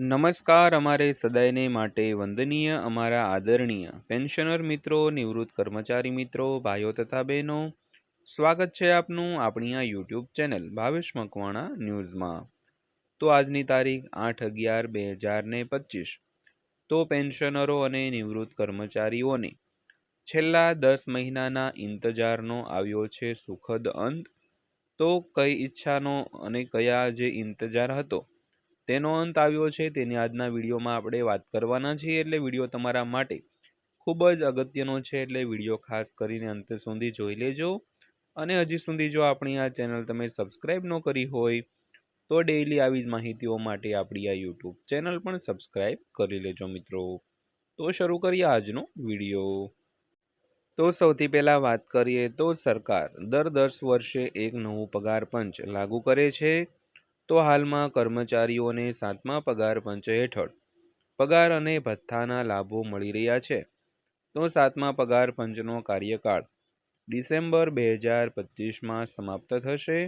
નમસ્કાર, અમારે સદાયને માટે વંદનીય, અમારા આદરણીય પેન્શનર મિત્રો, નિવૃત્ત કર્મચારી મિત્રો, ભાઈઓ તથા બહેનો. સ્વાગત છે આપનું આપણી આ યુટ્યુબ ચેનલ ભાવેશ મકવાણા ન્યૂઝમાં. તો આજની તારીખ આઠ અગિયાર બે હજાર ને પચીસ. તો પેન્શનરો અને નિવૃત્ત કર્મચારીઓને છેલ્લા દસ મહિનાના ઇંતજારનો આવ્યો છે સુખદ અંત. તો કઈ ઈચ્છાનો અને કયા જે ઇંતજાર હતો તેનો અંત આવ્યો છે. તેની આજના વિડીયોમાં આપણે વાત કરવાના છીએ. એટલે વીડિયો તમારા માટે ખૂબ જ અગત્યનો છે. એટલે વીડિયો ખાસ કરીને અંત સુધી જોઈ લેજો. અને હજી સુધી જો આપણી આ ચેનલ તમે સબસ્ક્રાઈબ ન કરી હોય, તો ડેઈલી આવી જ માહિતીઓ માટે આપણી આ યુટ્યુબ ચેનલ પણ સબસ્ક્રાઈબ કરી લેજો મિત્રો. તો શરૂ કરીએ આજનો વીડિયો. તો સૌથી પહેલાં વાત કરીએ તો સરકાર દર દસ વર્ષે એક નવું પગાર પંચ લાગુ કરે છે. તો હાલમાં કર્મચારીઓને સાતમા પગાર પંચ હેઠળ પગાર અને ભથ્થાના લાભો મળી રહ્યા છે. તો સાતમા પગાર પંચનો કાર્યકાળ ડિસેમ્બર બે હજાર પચીસમાં સમાપ્ત થશે.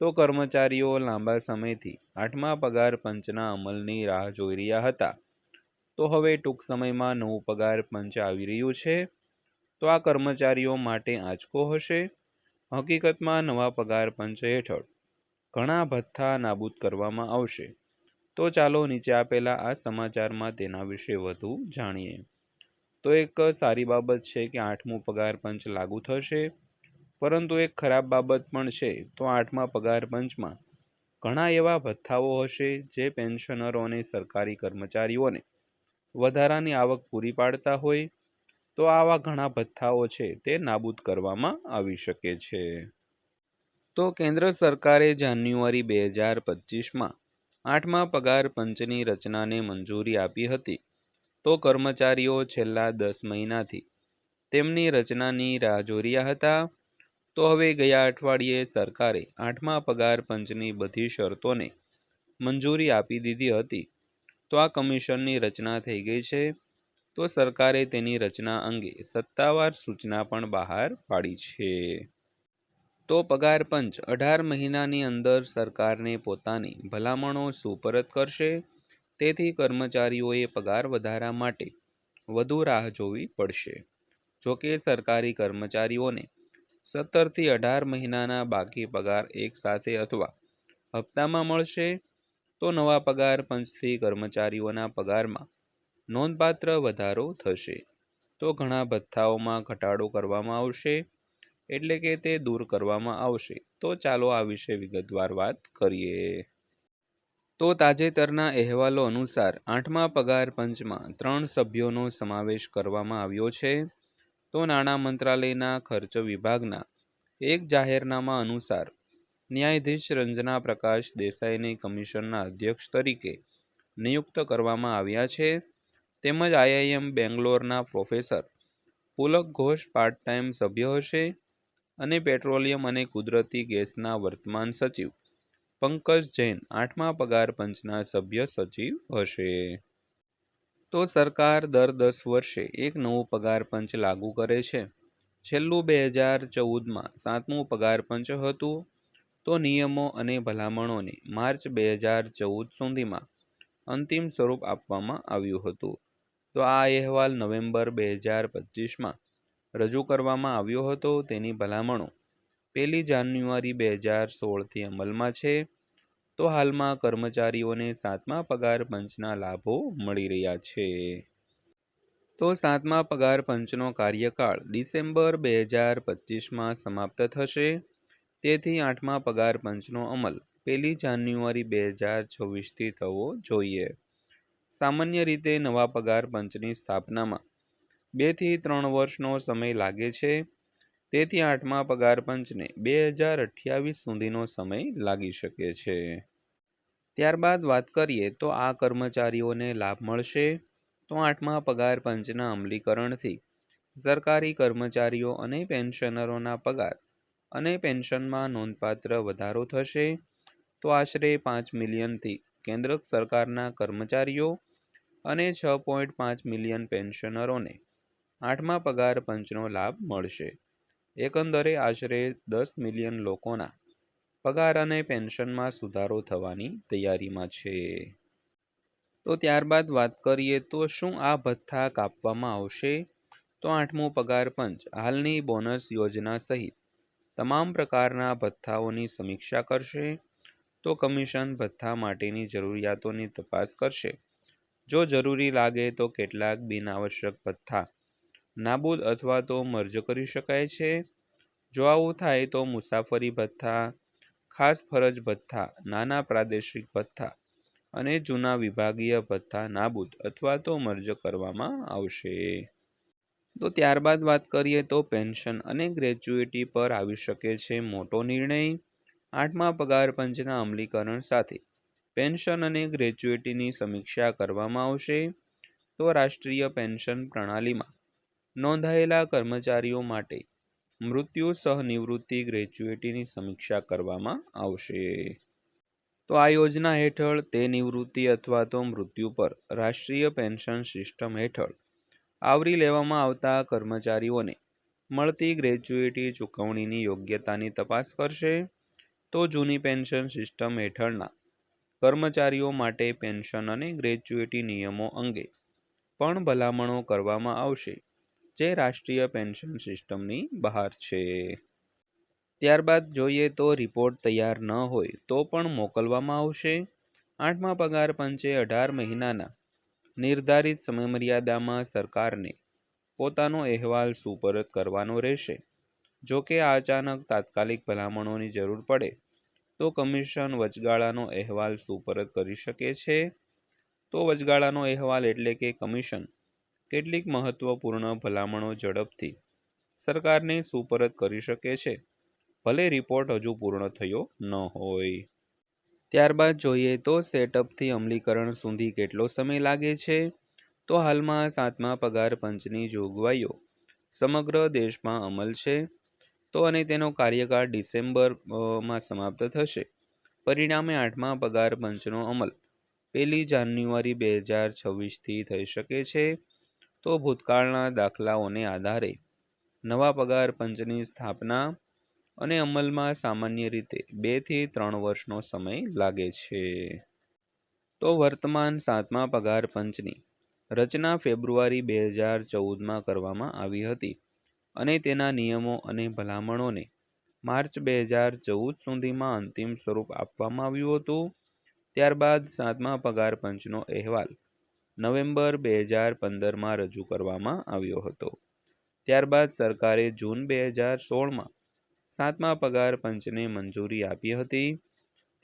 તો કર્મચારીઓ લાંબા સમયથી આઠમા પગાર પંચના અમલની રાહ જોઈ રહ્યા હતા. તો હવે ટૂંક સમયમાં નવું પગાર પંચ આવી રહ્યું છે. તો આ કર્મચારીઓ માટે આંચકો હશે. હકીકતમાં નવા પગાર પંચ હેઠળ ઘણા ભથ્થા નાબૂદ કરવામાં આવશે. તો ચાલો નીચે આપેલા આ સમાચારમાં તેના વિશે વધુ જાણીએ. તો એક સારી બાબત છે કે આઠમું પગાર પંચ લાગુ થશે. પરંતુ એક ખરાબ બાબત પણ છે, તો આઠમા પગાર પંચમાં ઘણા એવા ભથ્થાઓ હશે જે પેન્શનરો અને સરકારી કર્મચારીઓને વધારાની આવક પૂરી પાડતા હોય. તો આવા ઘણા ભથ્થાઓ છે તે નાબૂદ કરવામાં આવી શકે છે. તો કેન્દ્ર સરકારે જાન્યુઆરી બે હજાર પચીસમાં આઠમા પગાર પંચની રચનાને મંજૂરી આપી હતી. તો કર્મચારીઓ છેલ્લા દસ મહિનાથી તેમની રચનાની રાહ જોઈ હતા. તો હવે ગયા અઠવાડિયે સરકારે આઠમા પગાર પંચની બધી શરતોને મંજૂરી આપી દીધી હતી. તો આ કમિશનની રચના થઈ ગઈ છે. તો સરકારે તેની રચના અંગે સત્તાવાર સૂચના પણ બહાર પાડી છે. તો પગાર પંચ અઢાર મહિનાની અંદર સરકારને પોતાની ભલામણો સુપરત કરશે. તેથી કર્મચારીઓએ પગાર વધારા માટે વધુ રાહ જોવી પડશે. જોકે સરકારી કર્મચારીઓને સત્તરથી અઢાર મહિનાના બાકી પગાર એકસાથે અથવા હપ્તામાં મળશે, તો નવા પગાર પંચથી કર્મચારીઓના પગારમાં નોંધપાત્ર વધારો થશે. તો ઘણા ભથ્થાઓમાં ઘટાડો કરવામાં આવશે. એટલે કે તે દૂર કરવામાં આવશે. તો ચાલો આ વિશે વિગતવાર વાત કરીએ. તો તાજેતરના અહેવાલો અનુસાર આઠમા પગાર પંચમાં ત્રણ સભ્યોનો સમાવેશ કરવામાં આવ્યો છે. તો નાણાં મંત્રાલયના ખર્ચ વિભાગના એક જાહેરનામા અનુસાર ન્યાયાધીશ રંજના પ્રકાશ દેસાઈને કમિશનના અધ્યક્ષ તરીકે નિયુક્ત કરવામાં આવ્યા છે. તેમજ IIM બેંગ્લોરના professor Pulak Ghosh part time સભ્ય હશે. અને પેટ્રોલિયમ અને કુદરતી ગેસના વર્તમાન સચિવ. પંકજ જૈન આઠમા પગાર પંચના સભ્ય સચિવ હશે. તો સરકાર દર દસ વર્ષે એક નવું પગાર પંચ લાગુ કરે છે. છેલ્લું બે હજાર ચૌદમાં સાતમું પગાર પંચ હતું. તો નિયમો અને ભલામણોને માર્ચ બે હજાર ચૌદ સુધીમાં અંતિમ સ્વરૂપ આપવામાં આવ્યું હતું. તો આ અહેવાલ નવેમ્બર બે હજાર પચીસમાં રજૂ કરવામાં આવ્યો હતો તેની ભલામણો. પહેલી જાન્યુઆરી બે હજાર સોળથી અમલમાં છે. તો હાલમાં કર્મચારીઓને સાતમા પગાર પંચના લાભો મળી રહ્યા છે. તો સાતમા પગાર પંચનો કાર્યકાળ ડિસેમ્બર બે હજાર પચીસમાં સમાપ્ત થશે. તેથી આઠમા પગાર પંચનો અમલ પહેલી જાન્યુઆરી બે હજાર છવ્વીસથી થવો જોઈએ. સામાન્ય રીતે નવા પગાર પંચની સ્થાપનામાં બેથી ત્રણ વર્ષનો સમય લાગે છે. તેથી આઠમા પગાર પંચને બે હજાર અઠ્યાવીસ સુધીનો સમય લાગી શકે છે. ત્યારબાદ વાત કરીએ તો આ કર્મચારીઓને લાભ મળશે. તો આઠમા પગાર પંચના અમલીકરણથી સરકારી કર્મચારીઓ અને પેન્શનરોના પગાર અને પેન્શનમાં નોંધપાત્ર વધારો થશે. તો આશરે પાંચ મિલિયનથી કેન્દ્ર સરકારના કર્મચારીઓ અને છ પોઈન્ટ પાંચ મિલિયન પેન્શનરોને આઠમા પગાર પંચનો લાભ મળશે. એકંદરે આશરે દસ મિલિયન લોકોના પગાર અને પેન્શનમાં સુધારો થવાની તૈયારીમાં છે. તો ત્યારબાદ વાત કરીએ તો શું આ ભથ્થા કાપવામાં આવશે? તો આઠમું પગાર પંચ હાલની બોનસ યોજના સહિત તમામ પ્રકારના ભથ્થાઓની સમીક્ષા કરશે. તો કમિશન ભથ્થા માટેની જરૂરિયાતોની તપાસ કરશે. જો જરૂરી લાગે તો કેટલાક બિનઆવશ્યક ભથ્થા નાબૂદ અથવા તો મર્જ કરી શકાય છે. જો આવું થાય તો મુસાફરી ભથ્થા, ખાસ ફરજ ભથ્થા, નાના પ્રાદેશિક ભથ્થા અને જૂના વિભાગીય ભથ્થા નાબૂદ અથવા તો મર્જ કરવામાં આવશે. તો ત્યારબાદ વાત કરીએ તો પેન્શન અને ગ્રેજ્યુએટી પર આવી શકે છે મોટો નિર્ણય. આઠમા પગાર પંચના અમલીકરણ સાથે પેન્શન અને ગ્રેજ્યુએટીની સમીક્ષા કરવામાં આવશે. તો રાષ્ટ્રીય પેન્શન પ્રણાલીમાં નોંધાયેલા કર્મચારીઓ માટે મૃત્યુ સહનિવૃત્તિ ગ્રેચ્યુએટીની સમીક્ષા કરવામાં આવશે. તો આ યોજના હેઠળ તે નિવૃત્તિ અથવા તો મૃત્યુ પર રાષ્ટ્રીય પેન્શન સિસ્ટમ હેઠળ આવરી લેવામાં આવતા કર્મચારીઓને મળતી ગ્રેજ્યુએટી ચૂકવણીની યોગ્યતાની તપાસ કરશે. તો જૂની પેન્શન સિસ્ટમ હેઠળના કર્મચારીઓ માટે પેન્શન અને ગ્રેજ્યુએટી નિયમો અંગે પણ ભલામણો કરવામાં આવશે. જે રાષ્ટ્રીય પેન્શન સિસ્ટમની બહાર છે. ત્યારબાદ જોઈએ તો રિપોર્ટ તૈયાર ન હોય તો પણ મોકલવામાં આવશે. આઠમા પગાર પંચે અઢાર મહિનાના નિર્ધારિત સમયમર્યાદામાં સરકારને પોતાનો અહેવાલ સુપરત કરવાનો રહેશે. જો કે અચાનક તાત્કાલિક ભલામણોની જરૂર પડે, તો કમિશન વચગાળાનો અહેવાલ સુપરત કરી શકે છે. તો વચગાળાનો અહેવાલ એટલે કે કમિશન કેટલીક મહત્વપૂર્ણ ભલામણો ઝડપથી સરકારને સુપરત કરી શકે છે. ભલે રિપોર્ટ હજુ પૂર્ણ થયો ન હોય. ત્યારબાદ જોઈએ તો સેટઅપથી અમલીકરણ સુધી કેટલો સમય લાગે છે? તો હાલમાં સાતમા પગાર પંચની જોગવાઈઓ સમગ્ર દેશમાં અમલ છે. તો અને તેનો કાર્યકાળ ડિસેમ્બરમાં સમાપ્ત થશે. પરિણામે આઠમા પગાર પંચનો અમલ પહેલી જાન્યુઆરી બે હજાર છવ્વીસથી થઈ શકે છે. તો ભૂતકાળના દાખલાઓને આધારે નવા પગાર પંચની સ્થાપના અને અમલમાં સામાન્ય રીતે બેથી ત્રણ વર્ષનો સમય લાગે છે. તો વર્તમાન સાતમા પગાર પંચની રચના ફેબ્રુઆરી બે હજાર ચૌદમાં કરવામાં આવી હતી અને તેના નિયમો અને ભલામણોને માર્ચ બે હજાર ચૌદ સુધીમાં અંતિમ સ્વરૂપ આપવામાં આવ્યું હતું. ત્યારબાદ સાતમા પગાર પંચનો અહેવાલ નવેમ્બર બે હજાર પંદરમાં રજૂ કરવામાં આવ્યો હતો. ત્યારબાદ સરકારે જૂન બે હજાર સોળમાં સાતમા પગાર પંચને મંજૂરી આપી હતી.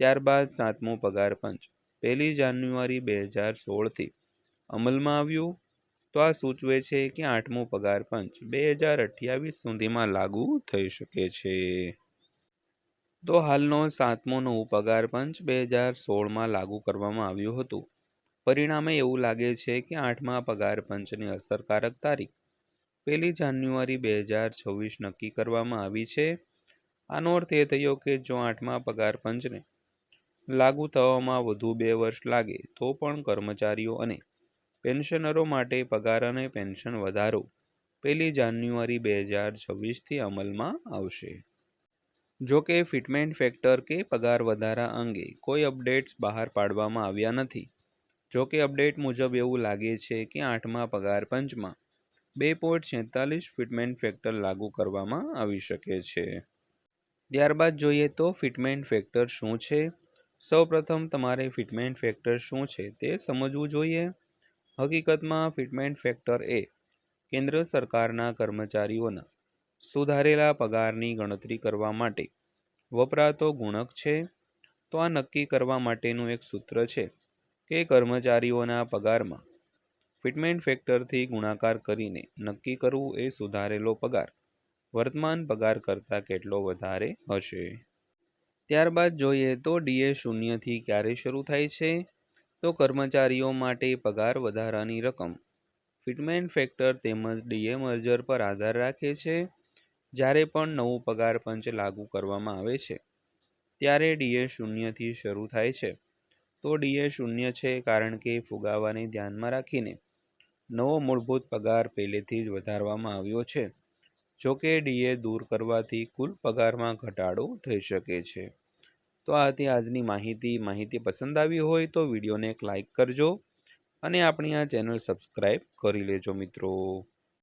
ત્યારબાદ સાતમો પગાર પંચ પહેલી જાન્યુઆરી બે હજાર સોળથી અમલમાં આવ્યું. તો આ સૂચવે છે કે આઠમો પગાર પંચ બે હજાર અઠ્યાવીસ સુધીમાં લાગુ થઈ શકે છે. તો હાલનો સાતમો નવું પગાર પંચ બે હજાર સોળમાં લાગુ કરવામાં આવ્યું હતું. પરિણામે એવું લાગે છે કે આઠમા પગાર પંચની અસરકારક તારીખ. પહેલી જાન્યુઆરી બે હજાર છવ્વીસ નક્કી કરવામાં આવી છે. આનો અર્થ એ થયો કે જો આઠમા પગાર પંચને લાગુ થવામાં વધુ બે વર્ષ લાગે, તો પણ કર્મચારીઓ અને પેન્શનરો માટે પગાર અને પેન્શન વધારો પહેલી જાન્યુઆરી બે હજાર છવ્વીસથી અમલમાં આવશે. જો કે ફિટમેન્ટ ફેક્ટર કે પગાર વધારા અંગે કોઈ અપડેટ્સ બહાર પાડવામાં આવ્યા નથી. જો કે અપડેટ મુજબ એવું લાગે છે કે આઠમા પગાર પંચમાં બે પોઈન્ટ છેતાલીસ ફિટમેન્ટ ફેક્ટર લાગુ કરવામાં આવી શકે છે. ત્યારબાદ જોઈએ તો ફિટમેન્ટ ફેક્ટર શું છે? સૌપ્રથમ તમારે ફિટમેન્ટ ફેક્ટર શું છે તે સમજવું જોઈએ. હકીકતમાં ફિટમેન્ટ ફેક્ટર એ કેન્દ્ર સરકારના કર્મચારીઓના સુધારેલા પગારની ગણતરી કરવા માટે વપરાતો ગુણક છે. તો આ નક્કી કરવા માટેનું એક સૂત્ર છે. કે કર્મચારીઓના પગારમાં. ફિટમેન્ટ ફેક્ટરથી ગુણાકાર કરીને નક્કી કરવું એ સુધારેલો પગાર. વર્તમાન પગાર કરતાં કેટલો વધારે હશે? ત્યારબાદ જોઈએ તો ડીએ શૂન્યથી ક્યારે શરૂ થાય છે? તો કર્મચારીઓ માટે પગાર વધારાની રકમ. ફિટમેન્ટ ફેક્ટર તેમજ ડીએ મર્જર પર આધાર રાખે છે. જ્યારે પણ નવું પગાર પંચ લાગુ કરવામાં આવે છે, ત્યારે ડીએ શૂન્યથી શરૂ થાય છે. તો ડીએ શૂન્ય છે કારણ કે ફુગાવાને ધ્યાનમાં રાખીને નવો મૂળભૂત પગાર પહેલેથી જ વધારવામાં આવ્યો છે. જોકે ડીએ દૂર કરવાથી કુલ પગારમાં ઘટાડો થઈ શકે છે. તો આ હતી આજની માહિતી. માહિતી પસંદ આવી હોય તો વિડીયોને એક લાઇક કરજો અને આપણી આ ચેનલ સબસ્ક્રાઈબ કરી લેજો મિત્રો.